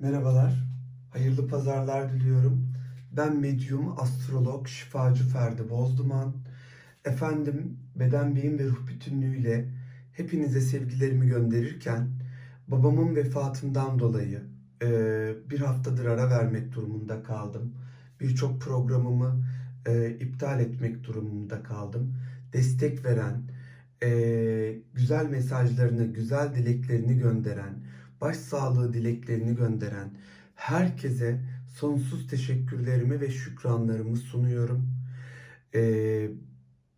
Merhabalar, hayırlı pazarlar diliyorum. Ben medyum, astrolog, şifacı Ferdi Bozduman. Efendim, beden, beyin ve ruh bütünlüğüyle hepinize sevgilerimi gönderirken babamın vefatından dolayı eee, bir haftadır ara vermek durumunda kaldım. Birçok programımı eee, iptal etmek durumunda kaldım. Destek veren, eee, güzel mesajlarını, güzel dileklerini gönderen, başsağlığı dileklerini gönderen herkese sonsuz teşekkürlerimi ve şükranlarımı sunuyorum. Ee,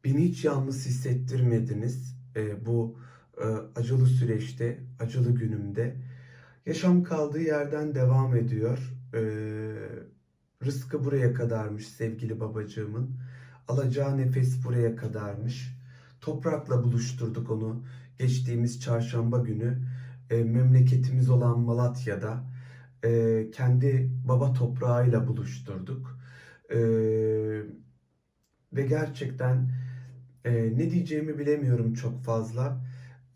beni hiç yalnız hissettirmediniz ee, bu e, acılı süreçte, acılı günümde. Yaşam kaldığı yerden devam ediyor. Ee, rızkı buraya kadarmış sevgili babacığımın. Alacağı nefes buraya kadarmış. Toprakla buluşturduk onu geçtiğimiz çarşamba günü e, memleketimiz olan Malatya'da e, kendi baba toprağıyla buluşturduk. E, ve gerçekten e, ne diyeceğimi bilemiyorum çok fazla.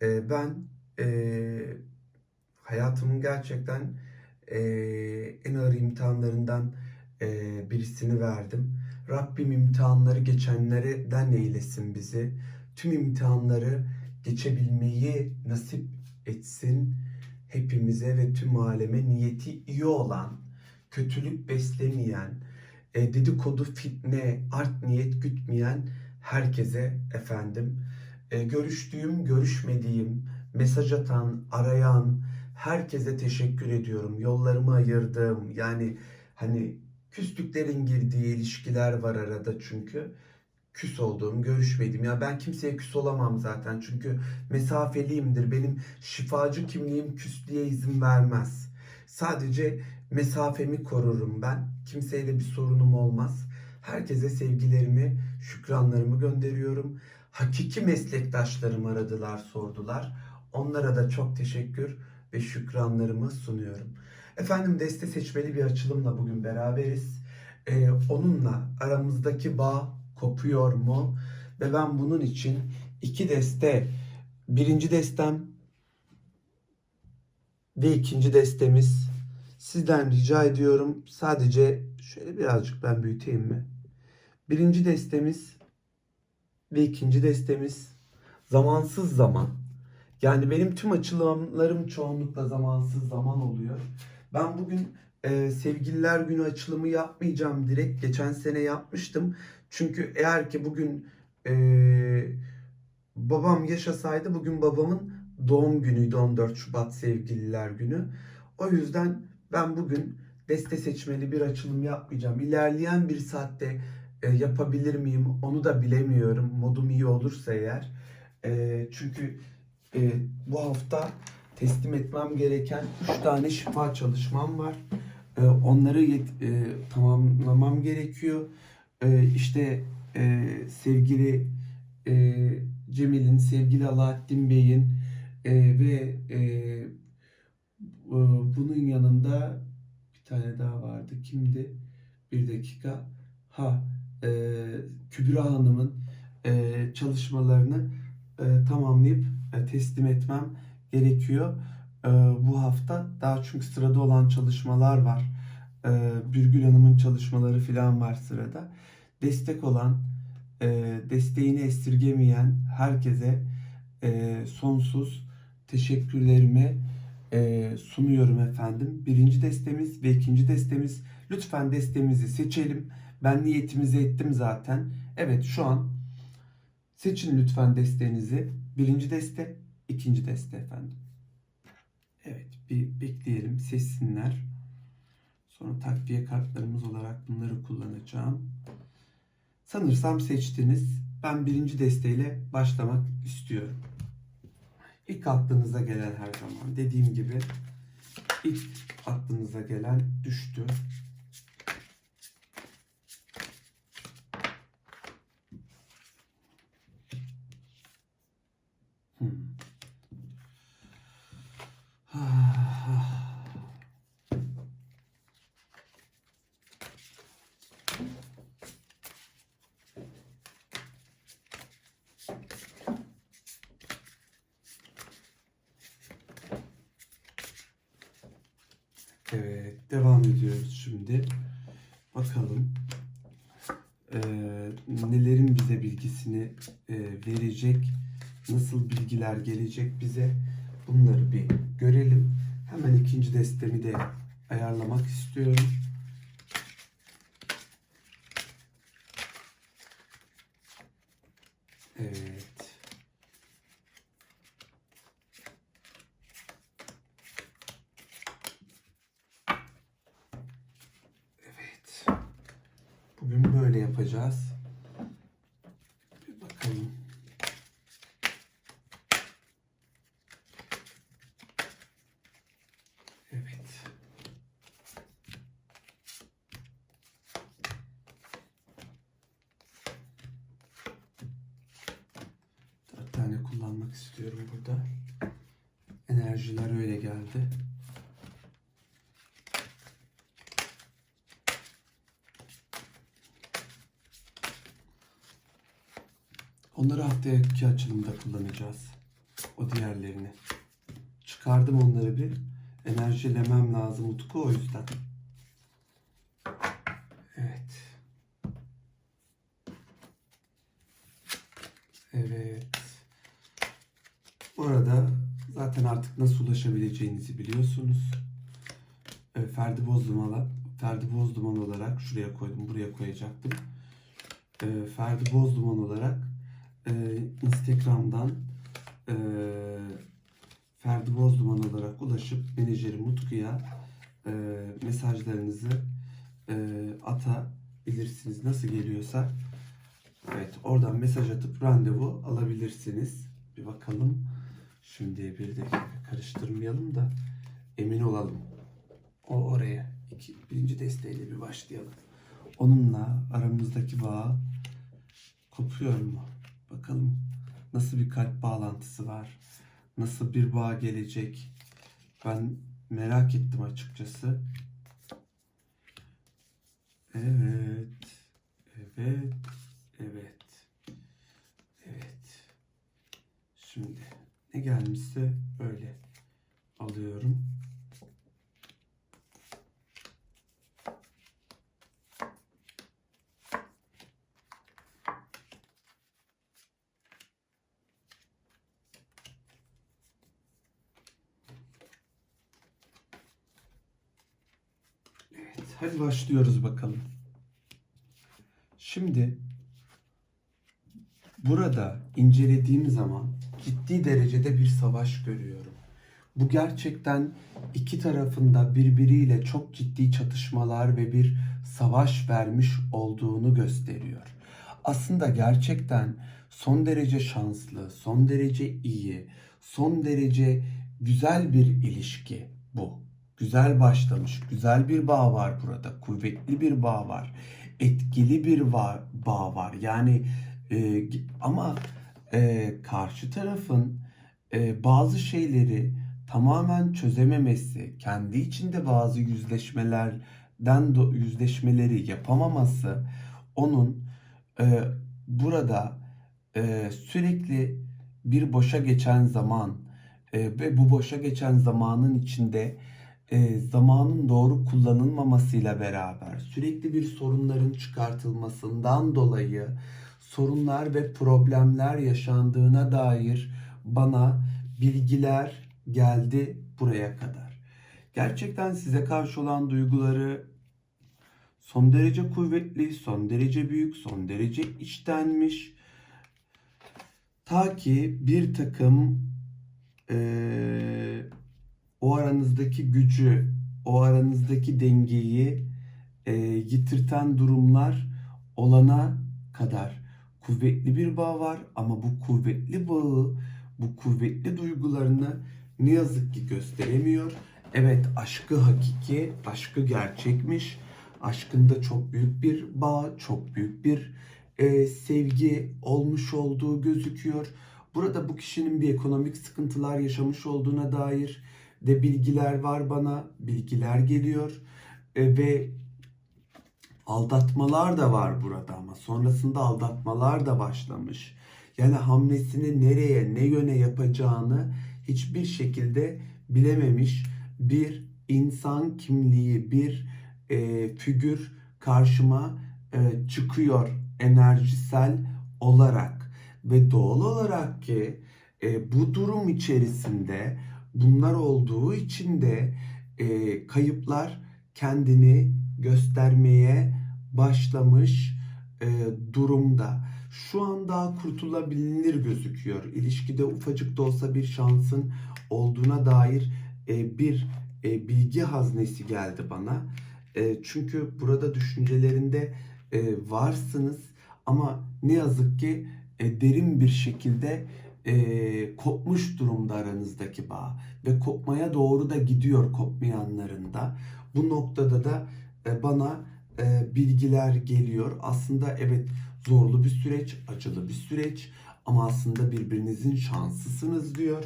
E, ben e, hayatımın gerçekten e, en ağır imtihanlarından e, birisini verdim. Rabbim imtihanları geçenlerden eylesin bizi. Tüm imtihanları geçebilmeyi nasip etsin hepimize ve tüm aleme niyeti iyi olan, kötülük beslemeyen, e, dedikodu, fitne, art niyet gütmeyen herkese efendim e, görüştüğüm, görüşmediğim, mesaj atan, arayan herkese teşekkür ediyorum. Yollarımı ayırdığım yani hani küslüklerin girdiği ilişkiler var arada çünkü küs olduğum, görüşmediğim. Ya ben kimseye küs olamam zaten. Çünkü mesafeliyimdir. Benim şifacı kimliğim küslüğe izin vermez. Sadece mesafemi korurum ben. Kimseyle bir sorunum olmaz. Herkese sevgilerimi, şükranlarımı gönderiyorum. Hakiki meslektaşlarım aradılar, sordular. Onlara da çok teşekkür ve şükranlarımı sunuyorum. Efendim deste seçmeli bir açılımla bugün beraberiz. Ee, onunla aramızdaki bağ kopuyor mu? Ve ben bunun için iki deste, birinci destem ve ikinci destemiz sizden rica ediyorum. Sadece şöyle birazcık ben büyüteyim mi? Birinci destemiz ve ikinci destemiz zamansız zaman. Yani benim tüm açılımlarım çoğunlukla zamansız zaman oluyor. Ben bugün e, sevgililer günü açılımı yapmayacağım direkt. Geçen sene yapmıştım. Çünkü eğer ki bugün e, babam yaşasaydı bugün babamın doğum günüydü 14 Şubat sevgililer günü. O yüzden ben bugün deste seçmeli bir açılım yapmayacağım. İlerleyen bir saatte e, yapabilir miyim onu da bilemiyorum. Modum iyi olursa eğer. E, çünkü e, bu hafta teslim etmem gereken 3 tane şifa çalışmam var. E, onları yet- e, tamamlamam gerekiyor. E, işte e, sevgili e, Cemil'in, sevgili Alaaddin Bey'in e, ve e, e, bunun yanında bir tane daha vardı. Kimdi? Bir dakika. Ha, e, Kübra Hanım'ın e, çalışmalarını e, tamamlayıp e, teslim etmem gerekiyor e, bu hafta. Daha çünkü sırada olan çalışmalar var. E, Birgül Hanım'ın çalışmaları falan var sırada. Destek olan, e, desteğini esirgemeyen herkese e, sonsuz teşekkürlerimi e, sunuyorum efendim. Birinci destemiz ve ikinci destemiz. Lütfen destemizi seçelim. Ben niyetimizi ettim zaten. Evet şu an seçin lütfen desteğinizi. Birinci deste, ikinci deste efendim. Evet bir bekleyelim seçsinler. Sonra takviye kartlarımız olarak bunları kullanacağım. Sanırsam seçtiniz. Ben birinci desteğiyle başlamak istiyorum. İlk aklınıza gelen her zaman dediğim gibi ilk aklınıza gelen düştü. Hmm. Evet, devam ediyoruz şimdi. Bakalım eee, nelerin bize bilgisini eee, verecek, nasıl bilgiler gelecek bize bunları bir görelim. Hemen ikinci destemi de ayarlamak istiyorum. Evet. Evet. Bugün böyle yapacağız. Bir bakalım. Evet. Dört tane kullanmak istiyorum burada. Enerjiler öyle geldi. Onları haftaki açılımda kullanacağız. O diğerlerini. Çıkardım onları bir. Enerjilemem lazım Utku o yüzden. Evet. Evet. Bu arada zaten artık nasıl ulaşabileceğinizi biliyorsunuz. E, Ferdi Bozduman'a Ferdi Bozduman olarak şuraya koydum, buraya koyacaktım. E, Ferdi Bozduman olarak e, Instagram'dan e, Ferdi Bozduman olarak ulaşıp menajeri Mutku'ya e, mesajlarınızı e, atabilirsiniz. Nasıl geliyorsa evet oradan mesaj atıp randevu alabilirsiniz. Bir bakalım. Şimdi bir dakika karıştırmayalım da emin olalım. O oraya iki, birinci desteğiyle bir başlayalım. Onunla aramızdaki bağ kopuyor mu? Bakalım nasıl bir kalp bağlantısı var. Nasıl bir bağ gelecek? Ben merak ettim açıkçası. Evet. Evet. Evet. Şimdi ne gelmişse öyle alıyorum. Evet, hadi başlıyoruz bakalım. Şimdi burada incelediğim zaman ciddi derecede bir savaş görüyorum. Bu gerçekten iki tarafında birbiriyle çok ciddi çatışmalar ve bir savaş vermiş olduğunu gösteriyor. Aslında gerçekten son derece şanslı, son derece iyi, son derece güzel bir ilişki bu. Güzel başlamış, güzel bir bağ var burada, kuvvetli bir bağ var, etkili bir bağ var. Yani e, ama e, karşı tarafın e, bazı şeyleri tamamen çözememesi, kendi içinde bazı yüzleşmelerden do- yüzleşmeleri yapamaması onun e, burada e, sürekli bir boşa geçen zaman e, ve bu boşa geçen zamanın içinde e, zamanın doğru kullanılmamasıyla beraber sürekli bir sorunların çıkartılmasından dolayı sorunlar ve problemler yaşandığına dair bana bilgiler geldi buraya kadar. Gerçekten size karşı olan duyguları son derece kuvvetli, son derece büyük, son derece içtenmiş. Ta ki bir takım eee, o aranızdaki gücü, o aranızdaki dengeyi eee, yitirten durumlar olana kadar kuvvetli bir bağ var ama bu kuvvetli bağı, bu kuvvetli duygularını ne yazık ki gösteremiyor. Evet aşkı hakiki, aşkı gerçekmiş. Aşkında çok büyük bir bağ, çok büyük bir e, sevgi olmuş olduğu gözüküyor. Burada bu kişinin bir ekonomik sıkıntılar yaşamış olduğuna dair de bilgiler var bana, bilgiler geliyor E, ve aldatmalar da var burada ama sonrasında aldatmalar da başlamış. Yani hamlesini nereye, ne yöne yapacağını hiçbir şekilde bilememiş bir insan kimliği bir e, figür karşıma e, çıkıyor enerjisel olarak ve doğal olarak ki e, bu durum içerisinde bunlar olduğu için de e, kayıplar kendini göstermeye başlamış e, durumda. Şu an daha kurtulabilir gözüküyor. İlişkide ufacık da olsa bir şansın olduğuna dair e, bir e, bilgi haznesi geldi bana. E, çünkü burada düşüncelerinde e, varsınız ama ne yazık ki e, derin bir şekilde e, kopmuş durumda aranızdaki bağ ve kopmaya doğru da gidiyor kopmayanların da. Bu noktada da e, bana e, bilgiler geliyor. Aslında evet zorlu bir süreç, acılı bir süreç ama aslında birbirinizin şanslısınız diyor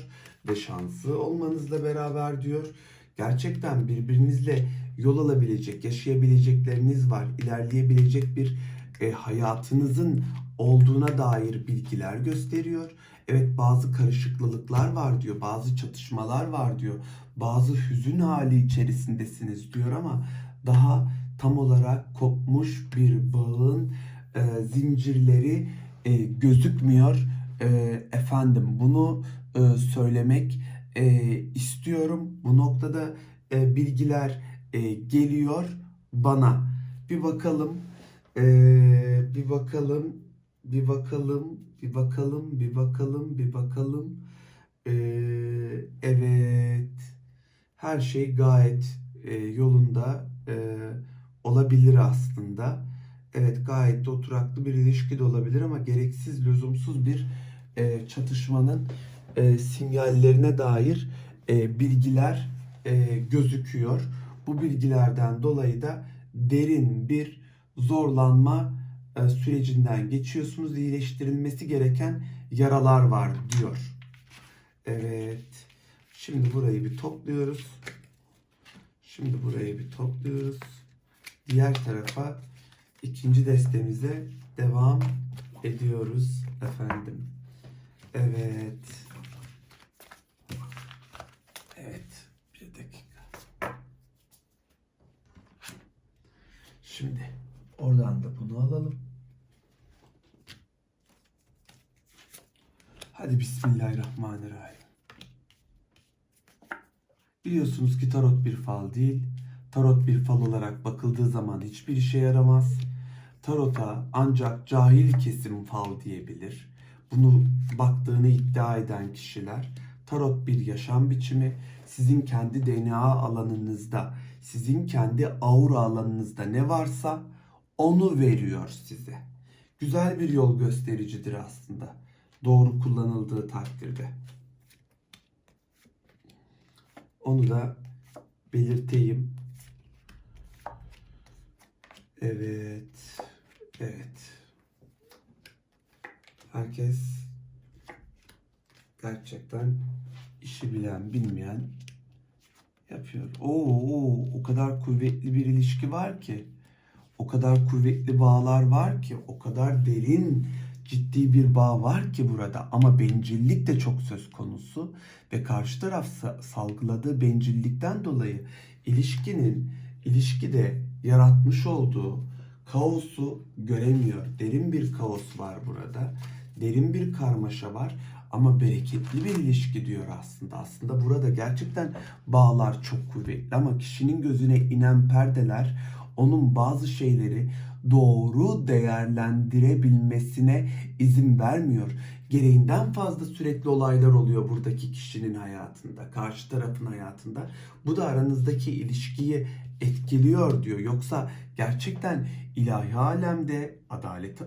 ve şanslı olmanızla beraber diyor. Gerçekten birbirinizle yol alabilecek, yaşayabilecekleriniz var, ilerleyebilecek bir e, hayatınızın olduğuna dair bilgiler gösteriyor. Evet bazı karışıklılıklar var diyor, bazı çatışmalar var diyor, bazı hüzün hali içerisindesiniz diyor ama daha tam olarak kopmuş bir bağın e, zincirleri e, gözükmüyor. E, efendim bunu e, söylemek e, istiyorum. Bu noktada e, bilgiler e, geliyor bana. Bir bakalım, e, bir bakalım, bir bakalım, bir bakalım, bir bakalım, bir bakalım. E, evet, her şey gayet e, yolunda e, olabilir aslında. Evet gayet de oturaklı bir ilişki de olabilir ama gereksiz, lüzumsuz bir e, çatışmanın e, sinyallerine dair e, bilgiler e, gözüküyor. Bu bilgilerden dolayı da derin bir zorlanma e, sürecinden geçiyorsunuz. İyileştirilmesi gereken yaralar var diyor. Evet. Şimdi burayı bir topluyoruz. Şimdi burayı bir topluyoruz. Diğer tarafa ikinci destemize devam ediyoruz efendim. Evet. Evet. Bir dakika. Şimdi oradan da bunu alalım. Hadi Bismillahirrahmanirrahim. Biliyorsunuz ki tarot bir fal değil. Tarot bir fal olarak bakıldığı zaman hiçbir işe yaramaz. Tarota ancak cahil kesim fal diyebilir. Bunu baktığını iddia eden kişiler tarot bir yaşam biçimi. Sizin kendi DNA alanınızda, sizin kendi aura alanınızda ne varsa onu veriyor size. Güzel bir yol göstericidir aslında. Doğru kullanıldığı takdirde. Onu da belirteyim. Evet. Evet. Herkes gerçekten işi bilen, bilmeyen yapıyor. Oo, oo, o kadar kuvvetli bir ilişki var ki, o kadar kuvvetli bağlar var ki, o kadar derin, ciddi bir bağ var ki burada. Ama bencillik de çok söz konusu ve karşı taraf sa- salgıladığı bencillikten dolayı ilişkinin ilişkide yaratmış olduğu kaosu göremiyor. Derin bir kaos var burada. Derin bir karmaşa var ama bereketli bir ilişki diyor aslında. Aslında burada gerçekten bağlar çok kuvvetli ama kişinin gözüne inen perdeler onun bazı şeyleri doğru değerlendirebilmesine izin vermiyor. Gereğinden fazla sürekli olaylar oluyor buradaki kişinin hayatında, karşı tarafın hayatında. Bu da aranızdaki ilişkiyi etkiliyor diyor. Yoksa gerçekten ilahi alemde adalet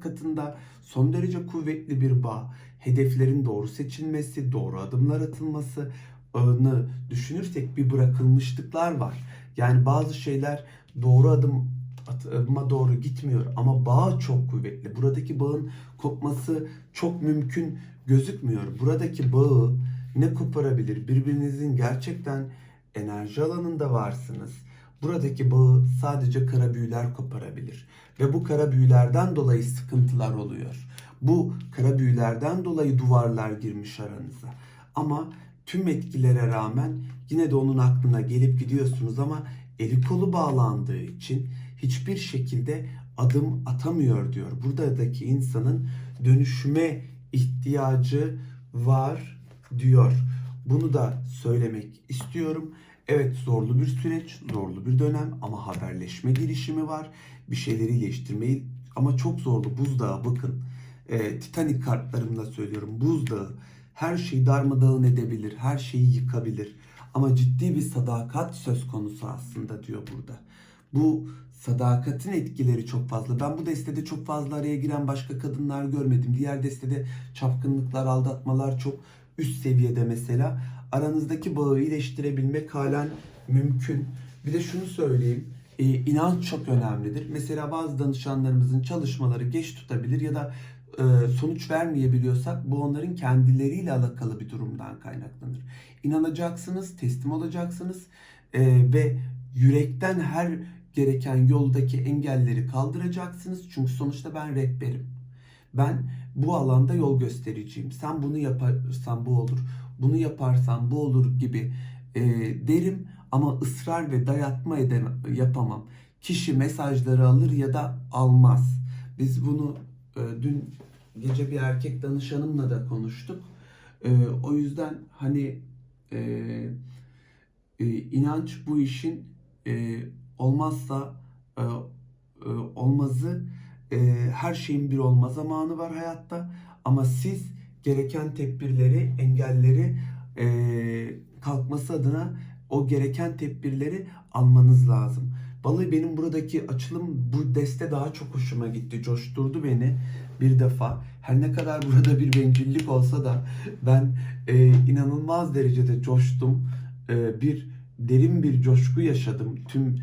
katında son derece kuvvetli bir bağ, hedeflerin doğru seçilmesi, doğru adımlar atılması ını düşünürsek bir bırakılmışlıklar var. Yani bazı şeyler doğru adım adıma doğru gitmiyor ama bağ çok kuvvetli. Buradaki bağın kopması çok mümkün gözükmüyor. Buradaki bağı ne koparabilir? Birbirinizin gerçekten enerji alanında varsınız. Buradaki bağı sadece kara büyüler koparabilir. Ve bu kara büyülerden dolayı sıkıntılar oluyor. Bu kara büyülerden dolayı duvarlar girmiş aranıza. Ama tüm etkilere rağmen yine de onun aklına gelip gidiyorsunuz ama eli kolu bağlandığı için hiçbir şekilde adım atamıyor diyor. Buradaki insanın dönüşüme ihtiyacı var diyor. Bunu da söylemek istiyorum. Evet zorlu bir süreç, zorlu bir dönem ama haberleşme girişimi var. Bir şeyleri iyileştirmeyi ama çok zorlu buzdağı bakın. E, Titanic kartlarımla söylüyorum buzdağı her şeyi darmadağın edebilir, her şeyi yıkabilir. Ama ciddi bir sadakat söz konusu aslında diyor burada. Bu sadakatin etkileri çok fazla. Ben bu destede çok fazla araya giren başka kadınlar görmedim. Diğer destede çapkınlıklar, aldatmalar çok üst seviyede mesela. Aranızdaki bağı iyileştirebilmek halen mümkün. Bir de şunu söyleyeyim. e, inanç çok önemlidir. Mesela bazı danışanlarımızın çalışmaları geç tutabilir ya da e, sonuç vermeyebiliyorsak bu onların kendileriyle alakalı bir durumdan kaynaklanır. İnanacaksınız, teslim olacaksınız e, ve yürekten her gereken yoldaki engelleri kaldıracaksınız. Çünkü sonuçta ben rehberim. Ben bu alanda yol göstericiyim. Sen bunu yaparsan bu olur, bunu yaparsan bu olur gibi e, derim ama ısrar ve dayatma edemem, yapamam. Kişi mesajları alır ya da almaz. Biz bunu e, dün gece bir erkek danışanımla da konuştuk. E, o yüzden hani e, e, inanç bu işin e, olmazsa e, e, olmazı e, her şeyin bir olma zamanı var hayatta ama siz gereken tedbirleri, engelleri e, kalkması adına o gereken tedbirleri almanız lazım. Vallahi benim buradaki açılım bu deste daha çok hoşuma gitti. Coşturdu beni bir defa. Her ne kadar burada bir bencillik olsa da ben e, inanılmaz derecede coştum. E, bir derin bir coşku yaşadım tüm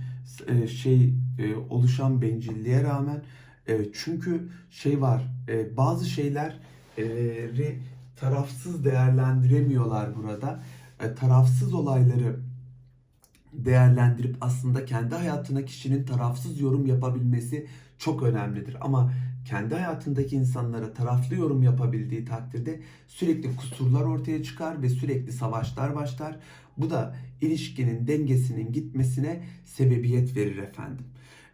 e, şey e, oluşan bencilliğe rağmen. E, çünkü şey var bazı şeyleri tarafsız değerlendiremiyorlar burada. Tarafsız olayları değerlendirip aslında kendi hayatına kişinin tarafsız yorum yapabilmesi çok önemlidir. Ama kendi hayatındaki insanlara taraflı yorum yapabildiği takdirde sürekli kusurlar ortaya çıkar ve sürekli savaşlar başlar. Bu da ilişkinin dengesinin gitmesine sebebiyet verir efendim.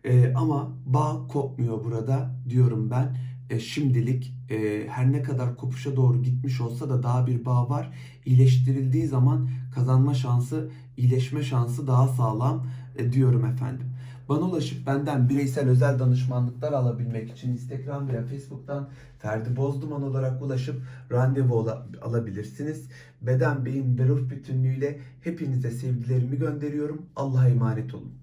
Ee, ama bağ kopmuyor burada diyorum ben. E, şimdilik e, her ne kadar kopuşa doğru gitmiş olsa da daha bir bağ var. İyileştirildiği zaman kazanma şansı, iyileşme şansı daha sağlam e, diyorum efendim. Bana ulaşıp benden bireysel özel danışmanlıklar alabilmek için Instagram veya Facebook'tan Ferdi Bozduman olarak ulaşıp randevu ala- alabilirsiniz. Beden, beyin ve ruh bütünlüğüyle hepinize sevgilerimi gönderiyorum. Allah'a emanet olun.